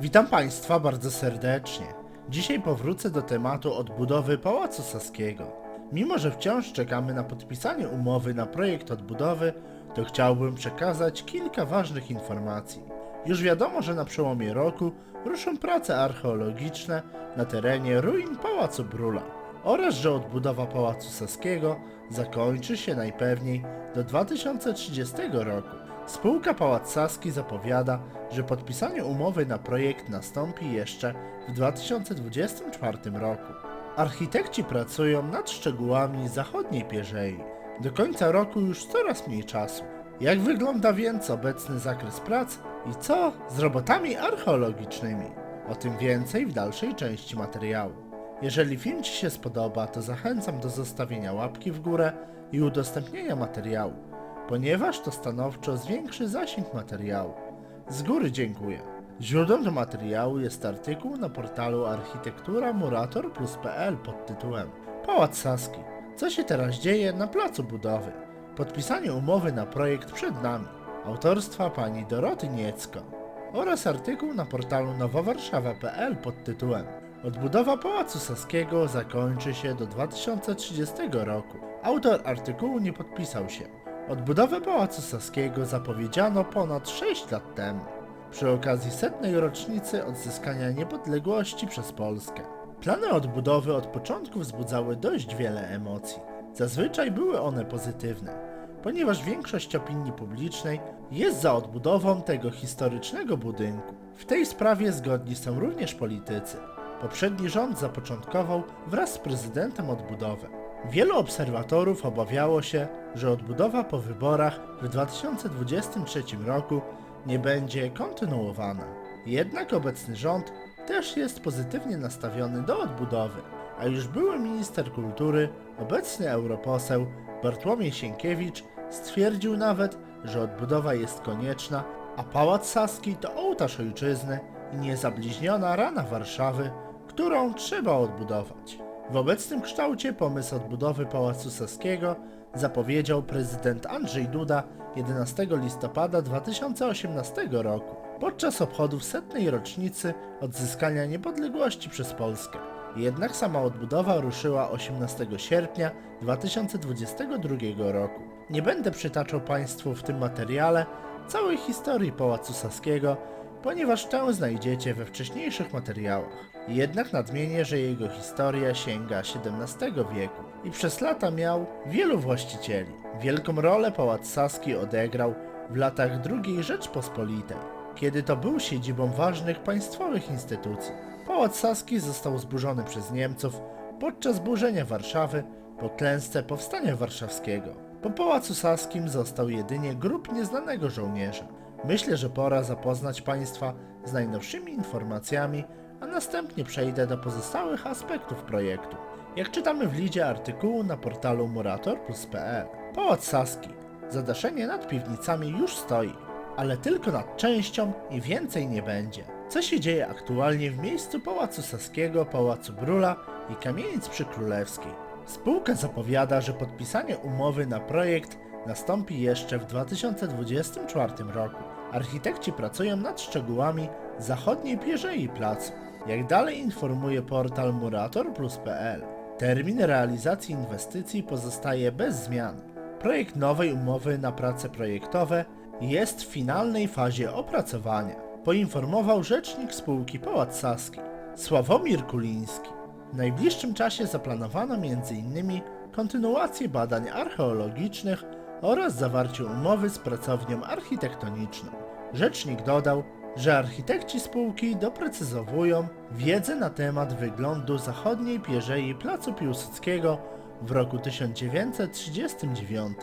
Witam Państwa bardzo serdecznie. Dzisiaj powrócę do tematu odbudowy Pałacu Saskiego. Mimo, że wciąż czekamy na podpisanie umowy na projekt odbudowy, to chciałbym przekazać kilka ważnych informacji. Już wiadomo, że na przełomie roku ruszą prace archeologiczne na terenie ruin Pałacu Brula oraz że odbudowa Pałacu Saskiego zakończy się najpewniej do 2030 roku. Spółka Pałac Saski zapowiada, że podpisanie umowy na projekt nastąpi jeszcze w 2024 roku. Architekci pracują nad szczegółami zachodniej pierzei. Do końca roku już coraz mniej czasu. Jak wygląda więc obecny zakres prac i co z robotami archeologicznymi? O tym więcej w dalszej części materiału. Jeżeli film Ci się spodoba, to zachęcam do zostawienia łapki w górę i udostępnienia materiału, ponieważ to stanowczo zwiększy zasięg materiału. Z góry dziękuję. Źródłem do materiału jest artykuł na portalu architekturamurator.pl pod tytułem Pałac Saski. Co się teraz dzieje na placu budowy? Podpisanie umowy na projekt przed nami. Autorstwa pani Doroty Niecko. Oraz artykuł na portalu nowowarszawa.pl pod tytułem Odbudowa Pałacu Saskiego zakończy się do 2030 roku. Autor artykułu nie podpisał się. Odbudowę Pałacu Saskiego zapowiedziano ponad 6 lat temu, przy okazji setnej rocznicy odzyskania niepodległości przez Polskę. Plany odbudowy od początku wzbudzały dość wiele emocji. Zazwyczaj były one pozytywne, ponieważ większość opinii publicznej jest za odbudową tego historycznego budynku. W tej sprawie zgodni są również politycy. Poprzedni rząd zapoczątkował wraz z prezydentem odbudowę. Wielu obserwatorów obawiało się, że odbudowa po wyborach w 2023 roku nie będzie kontynuowana. Jednak obecny rząd też jest pozytywnie nastawiony do odbudowy, a już były minister kultury, obecny europoseł Bartłomiej Sienkiewicz stwierdził nawet, że odbudowa jest konieczna, a Pałac Saski to ołtarz ojczyzny i niezabliźniona rana Warszawy, którą trzeba odbudować. W obecnym kształcie pomysł odbudowy Pałacu Saskiego zapowiedział prezydent Andrzej Duda 11 listopada 2018 roku podczas obchodów setnej rocznicy odzyskania niepodległości przez Polskę. Jednak sama odbudowa ruszyła 18 sierpnia 2022 roku. Nie będę przytaczał Państwu w tym materiale całej historii Pałacu Saskiego, ponieważ tę znajdziecie we wcześniejszych materiałach. Jednak nadmienię, że jego historia sięga XVII wieku i przez lata miał wielu właścicieli. Wielką rolę Pałac Saski odegrał w latach II Rzeczpospolitej, kiedy to był siedzibą ważnych państwowych instytucji. Pałac Saski został zburzony przez Niemców podczas burzenia Warszawy po klęsce Powstania Warszawskiego. Po Pałacu Saskim został jedynie grób nieznanego żołnierza. Myślę, że pora zapoznać Państwa z najnowszymi informacjami, a następnie przejdę do pozostałych aspektów projektu. Jak czytamy w lidzie artykułu na portalu murator.pl, Pałac Saski. Zadaszenie nad piwnicami już stoi, ale tylko nad częścią i więcej nie będzie. Co się dzieje aktualnie w miejscu Pałacu Saskiego, Pałacu Brula i Kamienic przy Królewskiej? Spółka zapowiada, że podpisanie umowy na projekt nastąpi jeszcze w 2024 roku. Architekci pracują nad szczegółami zachodniej pierzei placu. Jak dalej informuje portal murator.pl, termin realizacji inwestycji pozostaje bez zmian. Projekt nowej umowy na prace projektowe jest w finalnej fazie opracowania, poinformował rzecznik spółki Pałac Saski, Sławomir Kuliński. W najbliższym czasie zaplanowano m.in. kontynuację badań archeologicznych oraz zawarcie umowy z pracownią architektoniczną. Rzecznik dodał, że architekci spółki doprecyzowują wiedzę na temat wyglądu zachodniej pierzei Placu Piłsudskiego w roku 1939,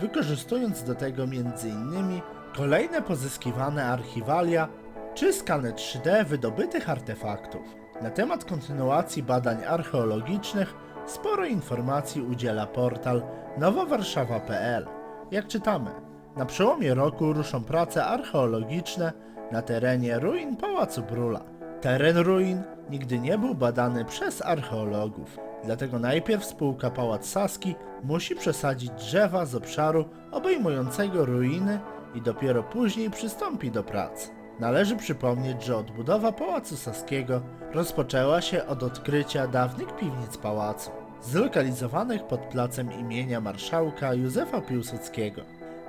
wykorzystując do tego m.in. kolejne pozyskiwane archiwalia czy skany 3D wydobytych artefaktów. Na temat kontynuacji badań archeologicznych sporo informacji udziela portal nowowarszawa.pl. Jak czytamy, na przełomie roku ruszą prace archeologiczne na terenie ruin Pałacu Brula. Teren ruin nigdy nie był badany przez archeologów, dlatego najpierw spółka Pałac Saski musi przesadzić drzewa z obszaru obejmującego ruiny i dopiero później przystąpi do prac. Należy przypomnieć, że odbudowa Pałacu Saskiego rozpoczęła się od odkrycia dawnych piwnic pałacu, zlokalizowanych pod placem imienia marszałka Józefa Piłsudskiego.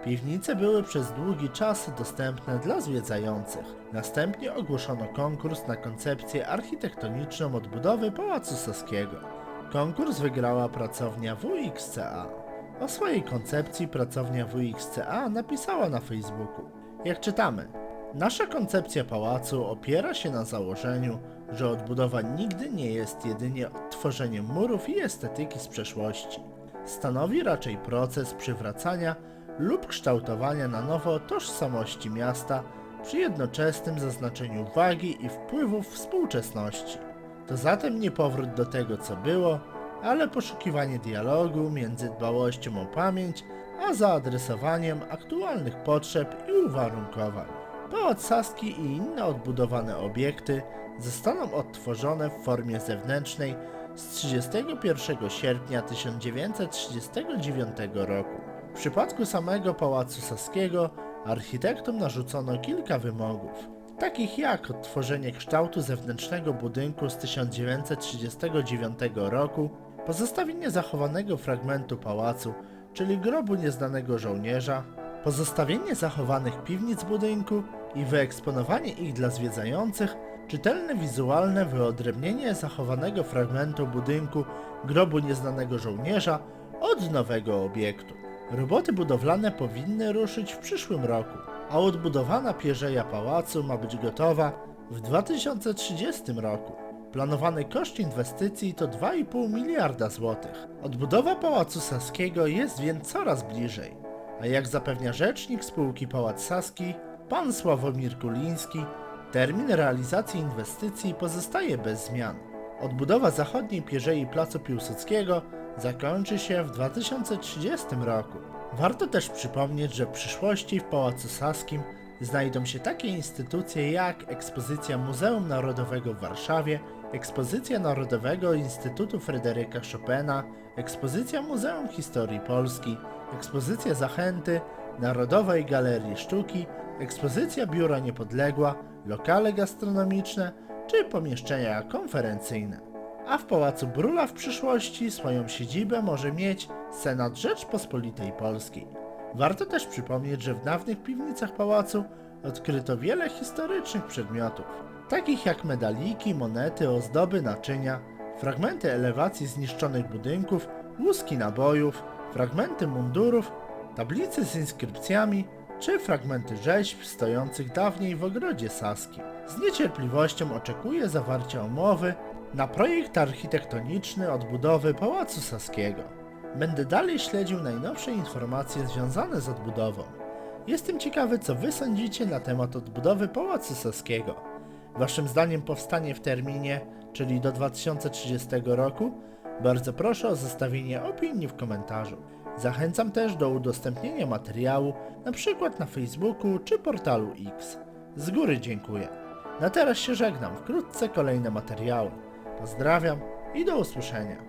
Piwnice były przez długi czas dostępne dla zwiedzających. Następnie ogłoszono konkurs na koncepcję architektoniczną odbudowy Pałacu Saskiego. Konkurs wygrała pracownia WXCA. O swojej koncepcji pracownia WXCA napisała na Facebooku. Jak czytamy, nasza koncepcja pałacu opiera się na założeniu, że odbudowa nigdy nie jest jedynie odtworzeniem murów i estetyki z przeszłości. Stanowi raczej proces przywracania lub kształtowania na nowo tożsamości miasta przy jednoczesnym zaznaczeniu wagi i wpływów współczesności. To zatem nie powrót do tego, co było, ale poszukiwanie dialogu między dbałością o pamięć, a zaadresowaniem aktualnych potrzeb i uwarunkowań. Pałac Saski i inne odbudowane obiekty zostaną odtworzone w formie zewnętrznej z 31 sierpnia 1939 roku. W przypadku samego Pałacu Saskiego architektom narzucono kilka wymogów, takich jak odtworzenie kształtu zewnętrznego budynku z 1939 roku, pozostawienie zachowanego fragmentu pałacu, czyli grobu nieznanego żołnierza, pozostawienie zachowanych piwnic budynku i wyeksponowanie ich dla zwiedzających, czytelne wizualne wyodrębnienie zachowanego fragmentu budynku grobu nieznanego żołnierza od nowego obiektu. Roboty budowlane powinny ruszyć w przyszłym roku, a odbudowana pierzeja pałacu ma być gotowa w 2030 roku. Planowany koszt inwestycji to 2,5 miliarda złotych. Odbudowa Pałacu Saskiego jest więc coraz bliżej, a jak zapewnia rzecznik spółki Pałac Saski, pan Sławomir Kuliński, termin realizacji inwestycji pozostaje bez zmian. Odbudowa zachodniej pierzei Placu Piłsudskiego zakończy się w 2030 roku. Warto też przypomnieć, że w przyszłości w Pałacu Saskim znajdą się takie instytucje jak ekspozycja Muzeum Narodowego w Warszawie, ekspozycja Narodowego Instytutu Fryderyka Chopina, ekspozycja Muzeum Historii Polski, ekspozycja Zachęty, Narodowej Galerii Sztuki, ekspozycja Biura Niepodległa, lokale gastronomiczne czy pomieszczenia konferencyjne. A w Pałacu Brula w przyszłości swoją siedzibę może mieć Senat Rzeczpospolitej Polskiej. Warto też przypomnieć, że w dawnych piwnicach pałacu odkryto wiele historycznych przedmiotów, takich jak medaliki, monety, ozdoby, naczynia, fragmenty elewacji zniszczonych budynków, łuski nabojów, fragmenty mundurów, tablice z inskrypcjami czy fragmenty rzeźb stojących dawniej w ogrodzie Saski. Z niecierpliwością oczekuję zawarcia umowy na projekt architektoniczny odbudowy Pałacu Saskiego. Będę dalej śledził najnowsze informacje związane z odbudową. Jestem ciekawy, co Wy sądzicie na temat odbudowy Pałacu Saskiego. Waszym zdaniem powstanie w terminie, czyli do 2030 roku? Bardzo proszę o zostawienie opinii w komentarzu. Zachęcam też do udostępnienia materiału, na przykład na Facebooku czy portalu X. Z góry dziękuję. Na teraz się żegnam, wkrótce kolejne materiały. Pozdrawiam i do usłyszenia.